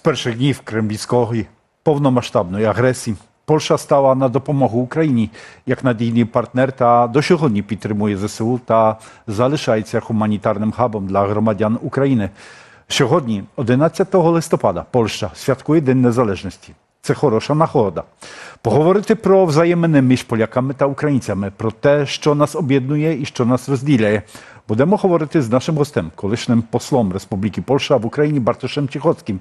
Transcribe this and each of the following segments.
перших днів кремлівської повномасштабної агресії Польща стала на допомогу Україні як надійний партнер та до сьогодні підтримує ЗСУ та залишається гуманітарним хабом для громадян України. Сьогодні, 11 листопада, Польща святкує День Незалежності. Це хороша нагода. Поговорити про взаємини між поляками та українцями, про те, що нас об'єднує і що нас розділяє. Будемо говорити з нашим гостем, колишнім послом Республіки Польща в Україні Бартошем Чіхоцьким.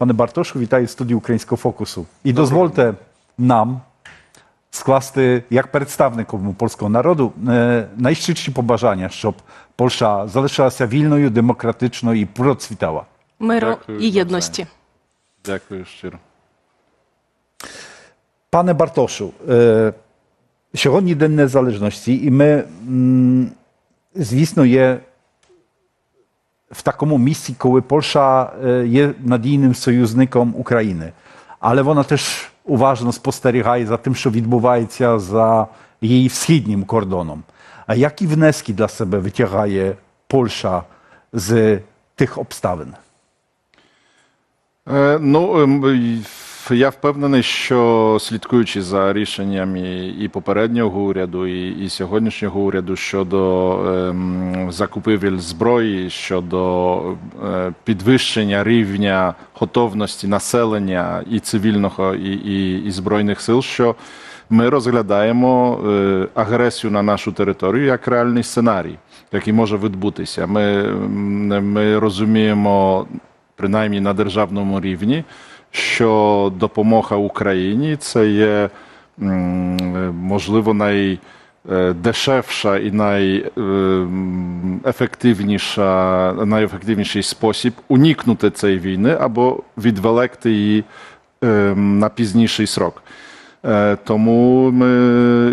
Пане Бартошу, вітаю в студії Українського фокусу. І дозвольте нам скласти як представником польського народу е, найщиріші побажання, щоб Польща залишилася вільною, демократичною і процвітала. Миру Дякую і за єдності. Дякую щиро. Пане Бартошу, е, сьогодні День Незалежності, і ми, м, звісно, є в такому місці, коли Польща е, є надійним союзником України. Але вона теж уважно спостерігає за тим, що відбувається за її східнім кордоном. А які внески для себе витягає Польща з тих обставин? Ну, я впевнений, що слідкуючи за рішеннями і попереднього уряду, і, і сьогоднішнього уряду щодо ем, закупівель зброї, щодо е, підвищення рівня готовності населення і цивільного, і, і, і збройних сил, що ми розглядаємо е, агресію на нашу територію як реальний сценарій, який може відбутися. Ми, ми розуміємо, принаймні на державному рівні, що допомога Україні це є е, можливо найдешевша і найефективніша, найефективніший спосіб уникнути цієї війни або відвелекти її ем, на пізніший срок. Е, Тому ми,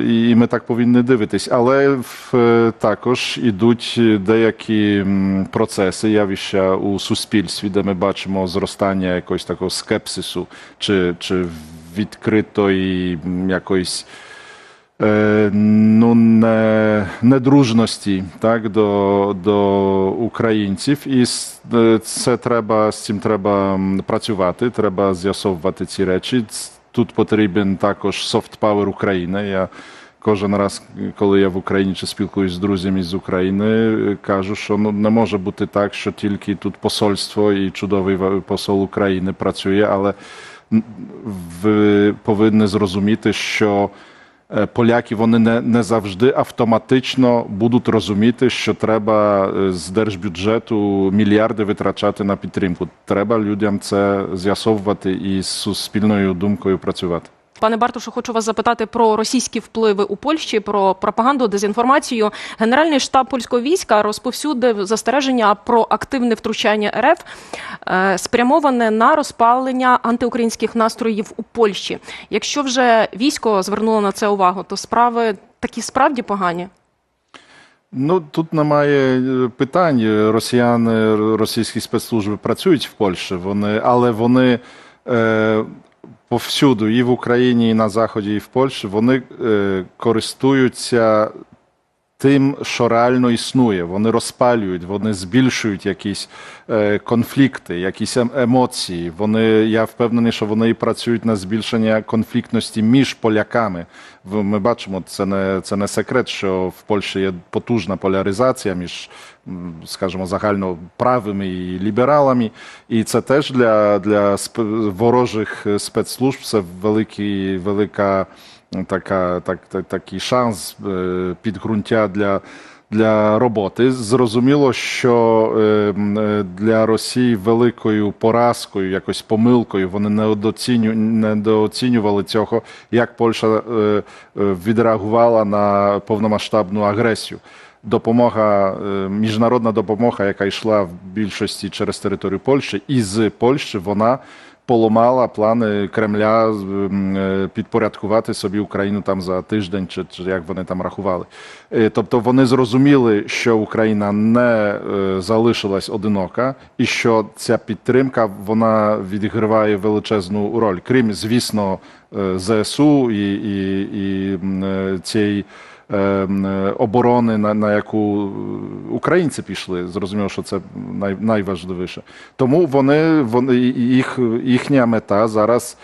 і ми так повинні дивитись. Але е, також ідуть деякі процеси, явища у суспільстві, де ми бачимо зростання якогось такого скепсису чи, чи відкритої якоїсь е, ну, не, недружності так, до, до українців. І це треба, з цим треба працювати, треба з'ясовувати ці речі. Тут потрібен також soft power України. Я кожен раз, коли я в Україні чи спілкуюсь з друзями з України, кажу, що ну, не може бути так, що тільки тут посольство і чудовий посол України працює, але ви повинні зрозуміти, що поляки вони не, не завжди автоматично будуть розуміти, що треба е, з держбюджету мільярди витрачати на підтримку. Треба людям це з'ясовувати і з суспільною думкою працювати. Пане Бартушу, хочу вас запитати про російські впливи у Польщі, про пропаганду, дезінформацію. Генеральний штаб польського війська розповсюдив застереження про активне втручання РФ, е, спрямоване на розпалення антиукраїнських настроїв у Польщі. Якщо вже військо звернуло на це увагу, то справи такі справді погані. Ну тут немає е, питань. Росіяни, російські спецслужби працюють в Польщі, вони, але вони е, повсюду, і в Україні, і на Заході, і в Польщі, вони е, користуються тим, що реально існує. Вони розпалюють, вони збільшують якісь е, конфлікти, якісь ем- емоції. Вони, я впевнений, що вони і працюють на збільшення конфліктності між поляками. Ми бачимо, це не це не секрет, що в Польщі є потужна поляризація між, скажімо, загально правими і лібералами. І це теж для, для ворожих е, спецслужб це великий, велика така, так, так, такий шанс е, підґрунтя для, для роботи. Зрозуміло, що е, е, для Росії великою поразкою, якось помилкою, вони недооціню, недооцінювали цього, як Польща відреагувала на повномасштабну агресію. Допомога, міжнародна допомога, яка йшла в більшості через територію Польщі, і з Польщі вона поламала плани Кремля е, підпорядкувати собі Україну там за тиждень, чи, чи як вони там рахували. Е, Тобто вони зрозуміли, що Україна не е, залишилась одинока, і що ця підтримка вона відіграває величезну роль. Крім, звісно, ЗСУ і, і, і цієї оборони, на, на яку е, українці пішли. Зрозуміло, що це най, найважливіше. Тому вони, вони їх, їхня мета зараз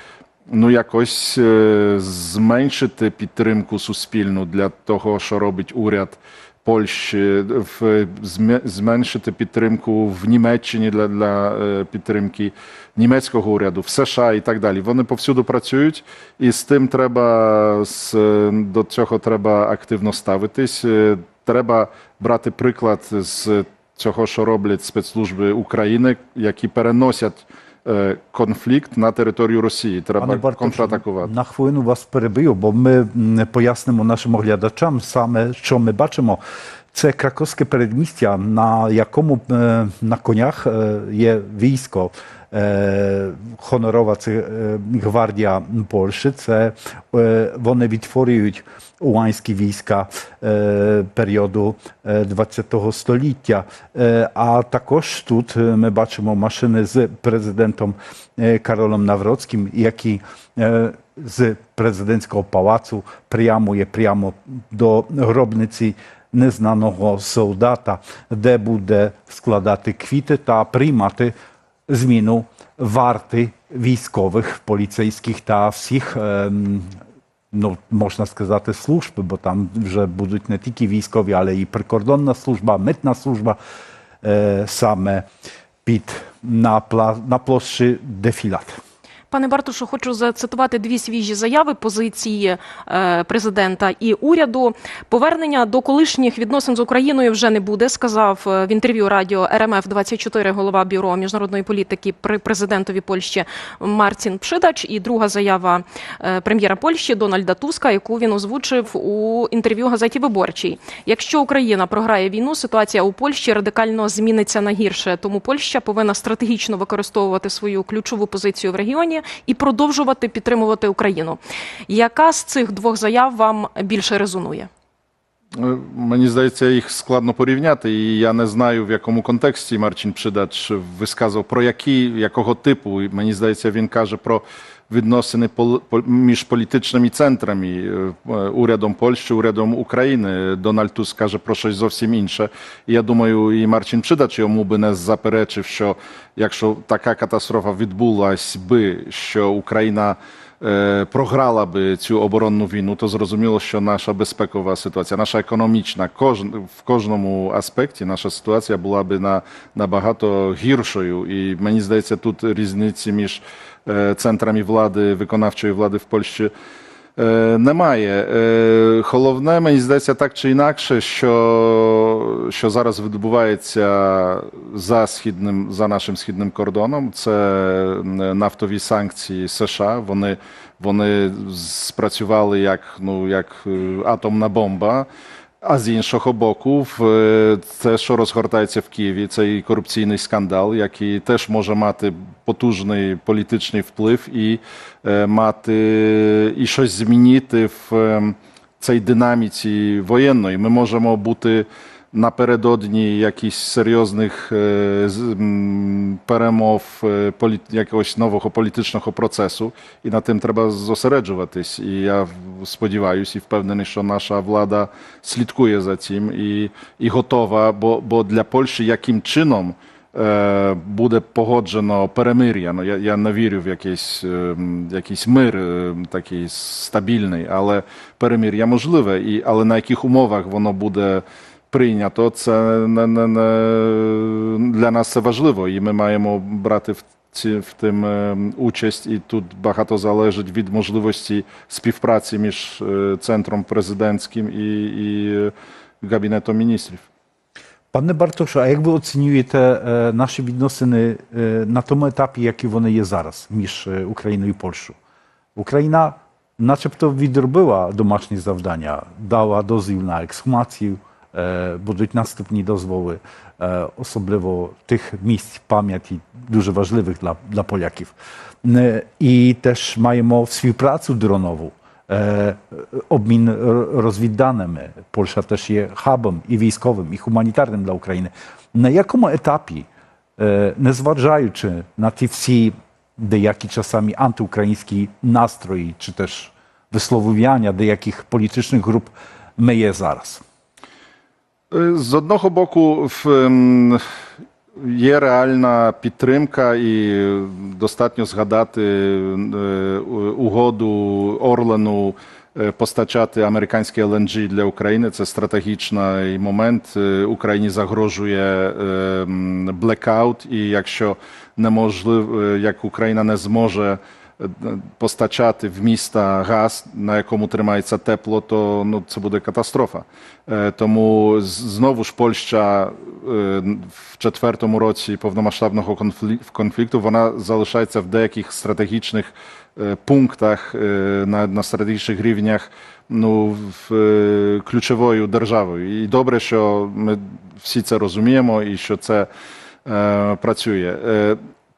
ну якось е, зменшити підтримку суспільну для того, що робить уряд. Польщі в зме- зменшити підтримку в Німеччині для, для е, підтримки німецького уряду, в США і так далі. Вони повсюду працюють, і з тим треба з, до цього треба активно ставитись. Е, Треба брати приклад з цього, що роблять спецслужби України, які переносять конфлікт на територію Росії. Треба Пане Бартош, контратакувати. на хвилину вас перебив, бо ми пояснимо нашим оглядачам саме, що ми бачимо. Це краковське передмістя, на якому е, на конях е, є військо. Е, Honorowa гвардія Польщі. Це вони відтворюють уганські війська періоду е, 20 століття. А також тут ми бачимо машини з президентом Каролем Навроцьким, е, з президентського палацу прямує прямо до гробниці незнаного солдата, де буде складати квіти та приймати зміну варти військових, поліцейських та всіх, ем, ну, можна сказати, служб, бо там вже будуть не тільки військові, але і прикордонна служба, митна служба, е, саме під на, пла, на площі дефілат. Пане Бартушу, хочу зацитувати дві свіжі заяви позиції е, президента і уряду. Повернення до колишніх відносин з Україною вже не буде, сказав е, в інтерв'ю радіо РМФ 24 голова бюро міжнародної політики при президентові Польщі Марцін Пшидач. І друга заява е, прем'єра Польщі Дональда Туска, яку він озвучив у інтерв'ю газеті Виборчій. Якщо Україна програє війну, ситуація у Польщі радикально зміниться на гірше. Тому Польща повинна стратегічно використовувати свою ключову позицію в регіоні і продовжувати підтримувати Україну. Яка з цих двох заяв вам більше резонує? Е, Мені здається, їх складно порівняти, і я не знаю, в якому контексті Марчин Придач висказував про які, якого типу. Мені здається, він каже про відносини між політичними центрами, е, е, урядом Польщі, урядом України. Дональд Туск каже про щось зовсім інше. І я думаю, і Марчин Придач йому би не заперечив, що якщо така катастрофа відбулась би, що Україна е, програла би цю оборонну війну, то зрозуміло, що наша безпекова ситуація, наша економічна, в кожному аспекті наша ситуація була би на, набагато гіршою. І мені здається, тут різниці між центрами влади, виконавчої влади в Польщі. Е, Немає. Е, Головне, мені здається, так чи інакше, що, що зараз відбувається за східним, за нашим східним кордоном, це е, нафтові санкції США. Вони, вони спрацювали як, ну, як е, атомна бомба. А з іншого боку, те, що розгортається в Києві, цей корупційний скандал, який теж може мати потужний політичний вплив і е, мати і щось змінити в е, цій динаміці воєнної. Ми можемо бути напередодні якихось серйозних е, перемов е, якогось нового політичного процесу, і на тим треба зосереджуватись. І я сподіваюся і впевнений, що наша влада слідкує за цим і, і готова, бо, бо для Польщі яким чином. е, Буде погоджено перемир'я. Ну я, я не вірю в якийсь, якийсь мир такий стабільний, але перемир'я можливе. І але на яких умовах воно буде прийнято, це не, не, не для нас це важливо, і ми маємо брати в ці в тим е, участь. І тут багато залежить від можливості співпраці між е, центром президентським і, і кабінетом міністрів. Пане Бартошу, а як ви оцінюєте е, наші відносини на тому етапі, які вони є зараз між Україною і Польщею? Україна начебто відробила домашні завдання, дала дозвіл на ексхумацію, будуть наступні дозволи, е, особливо тих місць пам'яті дуже важливих для, для поляків. Е, І теж маємо співпрацю дронову. Е, Обмін р- розвідданими. Польща теж є хабом і військовим, і гуманітарним для України. На якому етапі, е, незважаючи на ті всі деякі czasami антиукраїнські настрої, чи теж висловлювання деяких політичних груп ми є зараз? З одного боку, в, ем, є реальна підтримка, і достатньо згадати е, угоду Орлену е, постачати американський LNG для України. Це стратегічний момент. Е, Україні загрожує ем, блекаут, і якщо неможливо, як Україна не зможе постачати в міста газ, на якому тримається тепло, то ну це буде катастрофа. Е, Тому знову ж Польща е, в четвертому році повномасштабного конфлікту вона залишається в деяких стратегічних е, пунктах на, на стратегічних рівнях. Ну, в, ключовою державою. І добре, що ми всі це розуміємо і що це е, працює.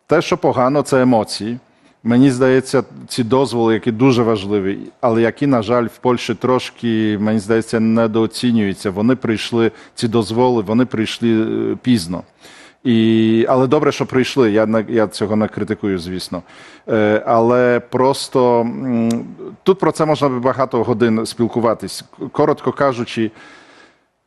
Те, що погано, це емоції. Мені здається, ці дозволи, які дуже важливі, але які, на жаль, в Польщі трошки, мені здається, недооцінюються. Вони прийшли, ці дозволи, вони прийшли е, пізно. І, але добре, що прийшли. Я я цього не критикую, звісно. Е, але просто тут про це можна багато годин спілкуватись. Коротко кажучи,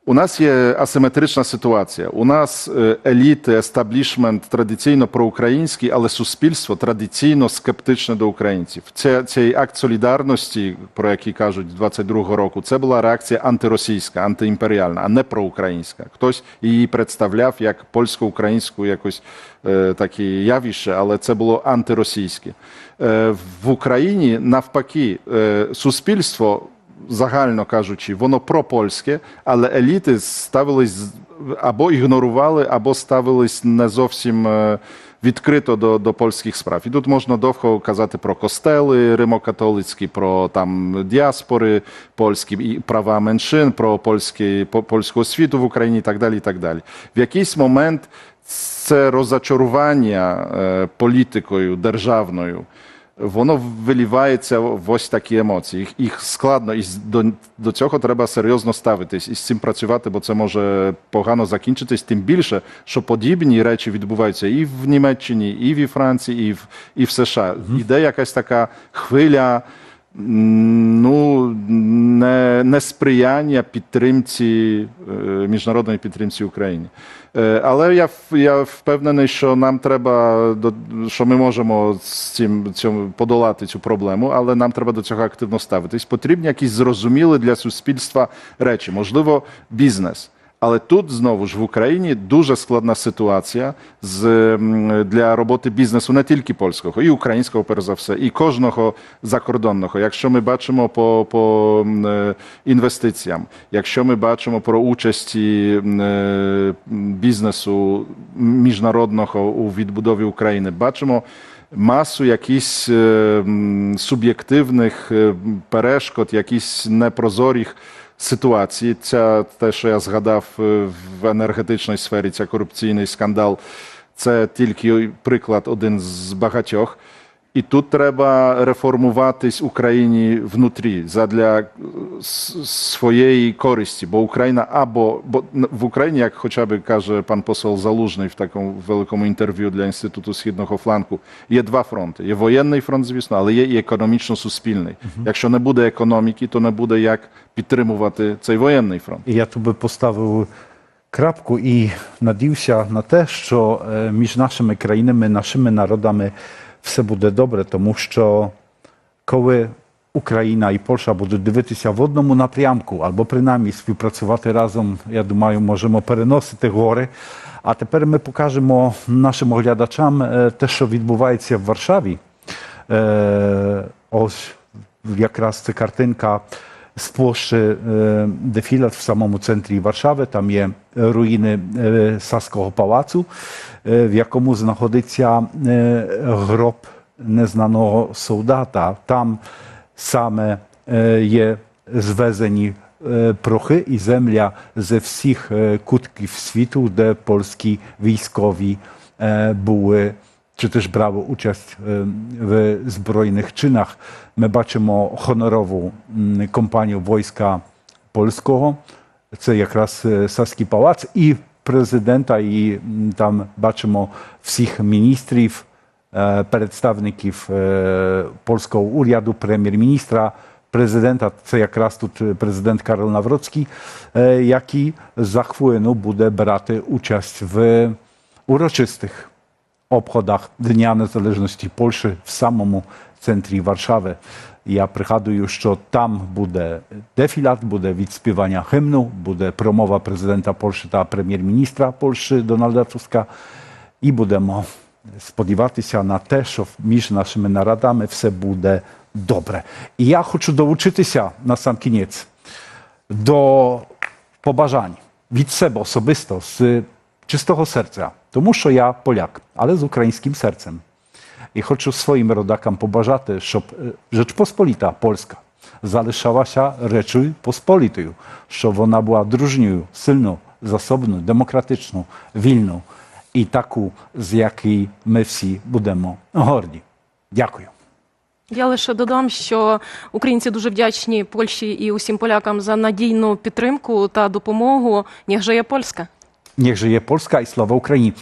у нас є асиметрична ситуація. У нас е, еліти, естаблішмент традиційно проукраїнський, але суспільство традиційно скептичне до українців. Це цей акт солідарності, про який кажуть 22-го року, це була реакція антиросійська, антиімперіальна, а не проукраїнська. Хтось її представляв як польсько-українську якось е, такі явище, але це було антиросійське. Е, в Україні навпаки, е, суспільство загально кажучи, воно пропольське, але еліти ставились або ігнорували, або ставились не зовсім е, відкрито до, до польських справ. І тут можна довго казати про костели римокатолицькі, про там діаспори польські і права меншин, про польський, по- польську освіту в Україні і так далі. І так далі. В якийсь момент це розочарування е, політикою державною воно вилівається в ось такі емоції. Їх, їх складно, і до, до цього треба серйозно ставитись і з цим працювати, бо це може погано закінчитись. Тим більше, що подібні речі відбуваються і в Німеччині, і в Франції, і в, і в США. Іде якась така хвиля. Ну, не, несприяння підтримці е, міжнародної підтримці Україні. Е, Але я, я впевнений, що нам треба що ми можемо з цим цьому подолати цю проблему, але нам треба до цього активно ставитись. Потрібні якісь зрозумілі для суспільства речі, можливо, бізнес. Але тут знову ж в Україні дуже складна ситуація з для роботи бізнесу не тільки польського, і українського, перш за все, і кожного закордонного. Якщо ми бачимо по, по е, інвестиціям, якщо ми бачимо про участі е, бізнесу міжнародного у відбудові України, бачимо. Масу м, суб'єктивних е, перешкод, якісь непрозорих ситуацій. Ця те, що я згадав е, в енергетичній сфері, ця корупційний скандал, це тільки приклад один з багатьох. І тут треба реформуватись Україні внутрі задля е, своєї користі, бо Україна або бо в Україні, як хоча б каже пан посол Залужний в такому великому інтерв'ю для інституту східного фланку, є два фронти: є воєнний фронт, звісно, але є і економічно-суспільний. Якщо не буде економіки, то не буде як підтримувати цей воєнний фронт. Я би поставив крапку і надіюся на те, що е, між нашими країнами, нашими народами все буде добре, тому що коли Україна і Польща будуть дивитися в одному напрямку, або принаймні співпрацювати разом, я думаю, можемо переносити гори. А тепер ми покажемо нашим глядачам е, те, що відбувається в Варшаві. Е, Ось якраз це картинка з площі е, Дефілат в самому центрі Варшави. Там є руїни е, Саського палацу, е, в якому знаходиться е, гроб незнаного солдата. Там саме е, є звезені е, прохи і земля ze всіх е, кутків світу, де польські військові е, були чи теж брали участь е, в збройних чинах. Ми бачимо хонорову м, компанію війська польського. Це якраз е, Саський палац і президента, і м, там бачимо всіх міністрів, е, представників е, польського уряду, прем'єр-міністра, президента, це якраз тут е, президент Карл Навроцький, е, який за хвилину буде брати участь в урочистих обходах Дня Незалежності Польщі в самому центрі Варшави. Я пригадую, що там буде дефілат, буде відспівання гімну, буде промова президента Польщі та прем'єр-міністра Польщі Дональда Туска. І будемо сподіватися на те, що між нашими народами все буде добре. І я хочу долучитися на сам кінець до побажань від себе особисто, з чистого серця, тому що я поляк, але з українським серцем. І хочу своїм родакам побажати, щоб Rzeczpospolita Polska залишалася речою посполітою, щоб вона була дружньою, сильною, засобною, демократичною, вільною і таку, з якої ми всі будемо горді. Дякую. Я лише додам, що українці дуже вдячні Польщі і усім полякам за надійну підтримку та допомогу. Niech żyje Польська. Niech żyje Polska i sława Ukrainie.